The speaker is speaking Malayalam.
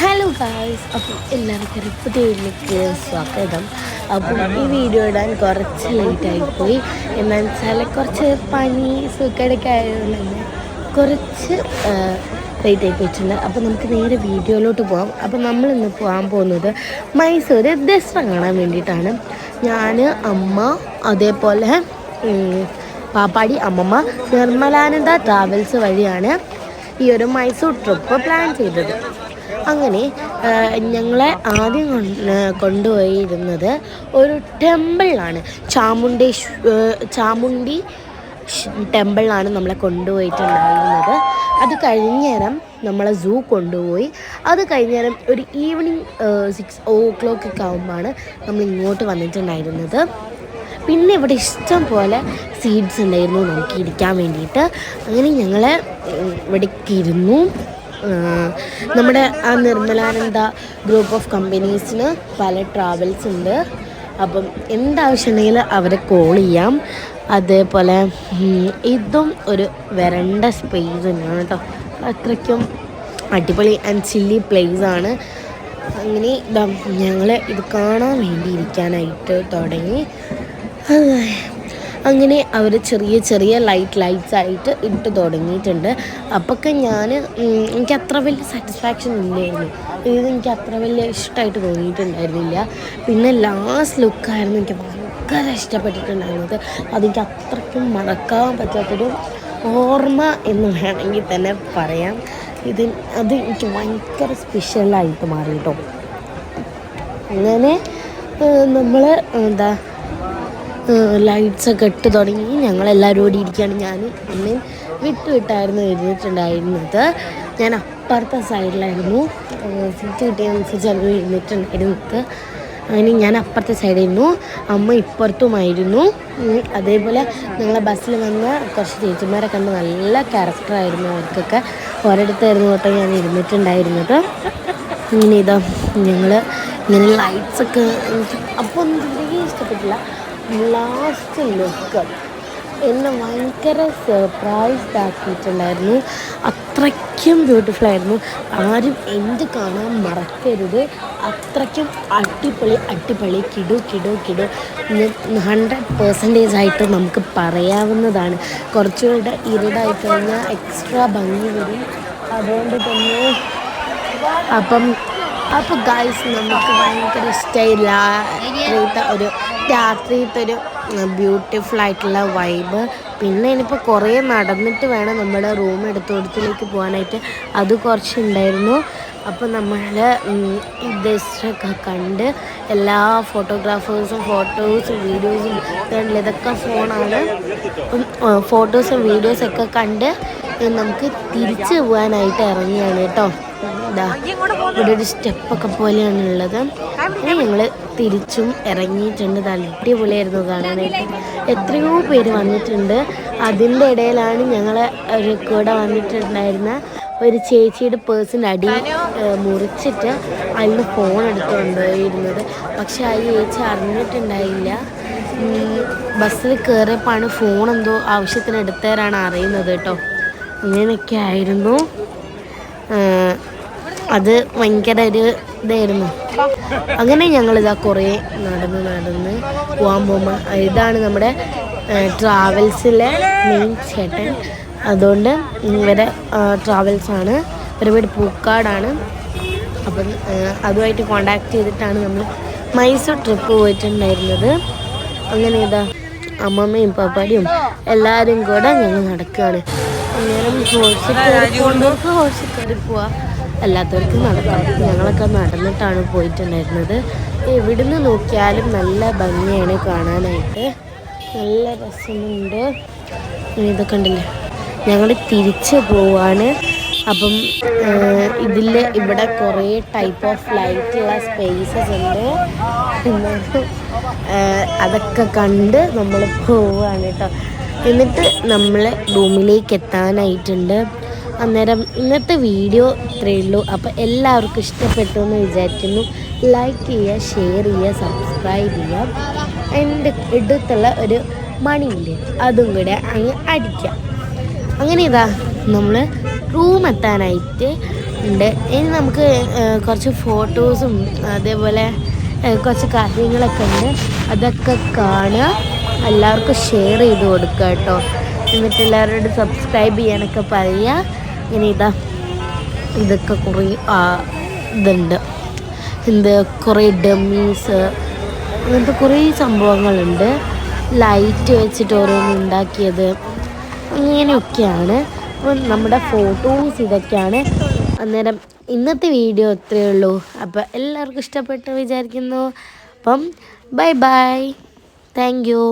ഹലോ ഗായ്സ് അപ്പം എല്ലാവർക്കും പുതിയ വീട്ടിലേക്ക് സ്വാഗതം. അപ്പം ഈ വീഡിയോ ഇടാൻ കുറച്ച് ലേറ്റായിപ്പോയി എന്താണെന്ന് വെച്ചാൽ കുറച്ച് പനി സുഖടൊക്കെ ആയതുകൊണ്ട് തന്നെ കുറച്ച് ലേറ്റായി പോയിട്ടുണ്ട് അപ്പം നമുക്ക് നേരെ വീഡിയോയിലോട്ട് പോകാം അപ്പം നമ്മളിന്ന് പോകാൻ പോകുന്നത് മൈസൂർ ദസറ കാണാൻ വേണ്ടിയിട്ടാണ്. ഞാൻ അമ്മ അതേപോലെ പാപ്പാടി അമ്മമ്മ നിർമ്മലാനന്ദ ട്രാവൽസ് വഴിയാണ് ഈ ഒരു മൈസൂർ ട്രിപ്പ് പ്ലാൻ ചെയ്തത്. അങ്ങനെ ഞങ്ങളെ ആദ്യം കൊണ്ട് കൊണ്ടുപോയിരുന്നത് ഒരു ടെമ്പിളിലാണ് ചാമുണ്ടേശ് ചാമുണ്ടി ടെമ്പിളാണ് നമ്മളെ കൊണ്ടുപോയിട്ടുണ്ടായിരുന്നത്. അത് കഴിഞ്ഞേരം നമ്മളെ സൂ കൊണ്ടുപോയി. അത് കഴിഞ്ഞേരം ഒരു ഈവനിങ് സിക്സ് ഓ ക്ലോക്ക് ഒക്കെ ആകുമ്പോഴാണ് നമ്മൾ ഇങ്ങോട്ട് വന്നിട്ടുണ്ടായിരുന്നത്. പിന്നെ ഇവിടെ ഇഷ്ടം പോലെ സീഡ്സ് ഉണ്ടായിരുന്നു നമുക്ക് ഇരിക്കാൻ വേണ്ടിയിട്ട്. അങ്ങനെ ഞങ്ങൾ ഇവിടേക്ക് ഇരുന്നു. നമ്മുടെ ആ നിർമ്മലാനന്ദ ഗ്രൂപ്പ് ഓഫ് കമ്പനീസിന് പല ട്രാവൽസ് ഉണ്ട്. അപ്പം എന്താവശ്യമുണ്ടെങ്കിൽ അവരെ കോൾ ചെയ്യാം. അതേപോലെ ഇതും ഒരു വരണ്ട സ്പേസ് തന്നെയാണ് കേട്ടോ അത്രയ്ക്കും അടിപൊളി ആൻഡ് ചില്ലി പ്ലേസ് ആണ്. അങ്ങനെ ഞങ്ങൾ ഇത് കാണാൻ വേണ്ടി ഇരിക്കാനായിട്ട് തുടങ്ങി അങ്ങനെ അവർ ചെറിയ ചെറിയ ലൈറ്റ് ലൈറ്റ്സ് ആയിട്ട് ഇട്ട് തുടങ്ങിയിട്ടുണ്ട്. അപ്പൊക്കെ ഞാൻ എനിക്ക് അത്ര വലിയ സാറ്റിസ്ഫാക്ഷൻ ഇല്ലായിരുന്നു. ഇത് എനിക്ക് അത്ര വലിയ ഇഷ്ടമായിട്ട് തോന്നിയിട്ടുണ്ടായിരുന്നില്ല. പിന്നെ ലാസ്റ്റ് ലുക്കായിരുന്നു എനിക്ക് ഭയങ്കര ഇഷ്ടപ്പെട്ടിട്ടുണ്ടായിരുന്നത്. അതെനിക്ക് അത്രയ്ക്കും മറക്കാൻ പറ്റാത്തൊരു ഓർമ്മ എന്ന് വേണമെങ്കിൽ തന്നെ പറയാം. ഇത് അത് എനിക്ക് ഭയങ്കര സ്പെഷ്യലായിട്ട് മാറി കേട്ടോ. അങ്ങനെ നമ്മൾ എന്താ ലൈറ്റ്സ് ഒക്കെ ഇട്ട് തുടങ്ങി. ഞങ്ങളെല്ലാവരും കൂടി ഇരിക്കുകയാണ്. ഞാൻ അമ്മയും വിട്ട് വിട്ടായിരുന്നു ഞാൻ അപ്പുറത്തെ സൈഡിലായിരുന്നു സീറ്റ് കിട്ടിയതനുസരിച്ചായിരുന്നു ഇരുന്നിട്ടുണ്ടായിരുന്നത് അങ്ങനെ ഞാൻ അപ്പുറത്തെ സൈഡായിരുന്നു അമ്മ ഇപ്പുറത്തുമായിരുന്നു. അതേപോലെ ഞങ്ങളെ ബസ്സിൽ വന്ന കുറച്ച് ചേച്ചിമാരെ കണ്ട് നല്ല ക്യാരക്ടറായിരുന്നു അവർക്കൊക്കെ. ഒരിടത്തായിരുന്നു കേട്ടോ ഞാൻ ഇരുന്നിട്ടുണ്ടായിരുന്നത് ഇങ്ങനെ ഇതാ ഞങ്ങൾ ഇങ്ങനെ ലൈറ്റ്സൊക്കെ എനിക്ക് അപ്പോൾ ഒന്നും ഇഷ്ടപ്പെട്ടില്ല. ലാസ്റ്റ് ലുക്ക് എന്നെ ഭയങ്കര സർപ്രൈസ്ഡ് ആക്കിയിട്ടുണ്ടായിരുന്നു. അത്രയ്ക്കും ബ്യൂട്ടിഫുൾ ആയിരുന്നു. ആരും എന്ത് കാണാൻ മറക്കരുത്. അത്രയ്ക്കും അടിപൊളി അടിപൊളി കിടു കിടു കിടു. ഹൺഡ്രഡ് പേഴ്സന്റേജ് ആയിട്ട് നമുക്ക് പറയാവുന്നതാണ്. കുറച്ചുകൂടെ ഇരുടായി കഴിഞ്ഞാൽ എക്സ്ട്രാ ഭംഗി വരും. അതുകൊണ്ട് തന്നെ അപ്പം അപ്പോൾ ഗായ്സ് നമുക്ക് ഭയങ്കര ഇഷ്ടമായി ഒരു രാത്രിയത്തെ ഒരു ബ്യൂട്ടിഫുൾ ആയിട്ടുള്ള വൈബ് പിന്നെ ഇനിയിപ്പോൾ കുറേ നടന്നിട്ട് വേണം നമ്മുടെ റൂം എടുത്തോടത്തിലേക്ക് പോകാനായിട്ട്. അത് കുറച്ചുണ്ടായിരുന്നു. അപ്പോൾ നമ്മൾ ഇതൊക്കെ കണ്ട് എല്ലാ ഫോട്ടോഗ്രാഫേഴ്സും ഫോട്ടോസും വീഡിയോസും ഇതൊക്കെ ഫോണാണ് ഫോട്ടോസും വീഡിയോസൊക്കെ കണ്ട് നമുക്ക് തിരിച്ചു പോകാനായിട്ട് ഇറങ്ങിയാണ് കേട്ടോ. ഇവിടെ ഒരു സ്റ്റെപ്പൊക്കെ പോലെയാണ് ഉള്ളത് അങ്ങനെ ഞങ്ങൾ തിരിച്ചും ഇറങ്ങിയിട്ടുണ്ട്. ഇത് അടിപൊളിയായിരുന്നു കാണാനായിട്ട്. എത്രയോ പേര് വന്നിട്ടുണ്ട്. അതിന്റെ ഇടയിലാണ് ഞങ്ങൾ ഒരു കൂടെ വന്നിട്ടുണ്ടായിരുന്ന ഒരു ചേച്ചിയുടെ പേഴ്സിന്റെ അടി മുറിച്ചിട്ട് അതിൽ ഫോൺ എടുത്ത് കൊണ്ടുപോയിരുന്നത്. പക്ഷെ ആ ചേച്ചി അറിഞ്ഞിട്ടുണ്ടായില്ല. ബസ്സിൽ കയറിയപ്പോഴാണ് ഫോൺ എന്തോ ആവശ്യത്തിന് എടുത്തവരാണ് അറിയുന്നത് കേട്ടോ. അങ്ങനെയൊക്കെ ആയിരുന്നു. അത് ഭയങ്കര ഒരു ഇതായിരുന്നു. അങ്ങനെ ഞങ്ങളിതാ കുറേ നടന്ന് നടന്ന് പോകാൻ പോകുമ്പോൾ ഇതാണ് നമ്മുടെ ട്രാവൽസിലെ മെയിൻ ചേട്ടൻ. അതുകൊണ്ട് ഇവരെ ട്രാവൽസാണ്. ആണ് വീട് പൂക്കാടാണ്. അപ്പം അതുമായിട്ട് കോണ്ടാക്ട് ചെയ്തിട്ടാണ് നമ്മൾ മൈസൂർ ട്രിപ്പ് പോയിട്ടുണ്ടായിരുന്നത്. അങ്ങനെ ഇതാ അമ്മമ്മയും പാപ്പാടിയും എല്ലാവരും കൂടെ ഞങ്ങൾ നടക്കുകയാണ്. പോവാം. അല്ലാത്തവർക്ക് നടക്കാം. ഞങ്ങളൊക്കെ നടന്നിട്ടാണ് പോയിട്ടുണ്ടായിരുന്നത്. എവിടുന്ന് നോക്കിയാലും നല്ല ഭംഗിയാണ് കാണാനായിട്ട്. നല്ല രസമുണ്ട്. ഇതൊക്കെ ഉണ്ടല്ലേ ഞങ്ങൾ തിരിച്ച് പോവാണ്. അപ്പം ഇതിൽ ഇവിടെ കുറേ ടൈപ്പ് ഓഫ് ലൈറ്റ് ഉള്ള സ്പേസസ് ഉണ്ട്. പിന്നെ അതൊക്കെ കണ്ട് നമ്മൾ പോവുകയാണ് കേട്ടോ എന്നിട്ട് നമ്മളെ റൂമിലേക്ക് എത്താനായിട്ടുണ്ട് അന്നേരം ഇന്നത്തെ വീഡിയോ ഇത്രയേ ഉള്ളൂ. അപ്പോൾ എല്ലാവർക്കും ഇഷ്ടപ്പെട്ടു എന്ന് വിചാരിക്കുന്നു. ലൈക്ക് ചെയ്യുക ഷെയർ ചെയ്യുക സബ്സ്ക്രൈബ് ചെയ്യുക. എന്റെ അടുത്തുള്ള ഒരു മണിയില്ലേ അതും കൂടെ അങ്ങ് അടിക്കാം അങ്ങനെ ഇതാ നമ്മൾ റൂം എത്താനായിട്ട് ഉണ്ട്. ഇനി നമുക്ക് കുറച്ച് ഫോട്ടോസും അതേപോലെ കുറച്ച് കാര്യങ്ങളൊക്കെ ഉണ്ട്. അതൊക്കെ കാണുക. എല്ലാവർക്കും ഷെയർ ചെയ്ത് കൊടുക്കുക കേട്ടോ. എന്നിട്ട് എല്ലാവരോടും സബ്സ്ക്രൈബ് ചെയ്യാനൊക്കെ പറയുക. ഇനി ഇതാ ഇതൊക്കെ കുറേ ഇതുണ്ട്. എന്ത് കുറേ ഡമ്മീസ് അങ്ങനത്തെ കുറേ സംഭവങ്ങളുണ്ട്. ലൈറ്റ് വെച്ചിട്ട് ഓരോന്ന് ഉണ്ടാക്കിയത്. ഇങ്ങനെയൊക്കെയാണ്. അപ്പം നമ്മുടെ ഫോട്ടോസ് ഇതൊക്കെയാണ്. അന്നേരം ഇന്നത്തെ വീഡിയോ അത്രയേ ഉള്ളൂ. അപ്പം എല്ലാവർക്കും ഇഷ്ടപ്പെട്ടു വിചാരിക്കുന്നു. അപ്പം ബൈ ബൈ താങ്ക് യു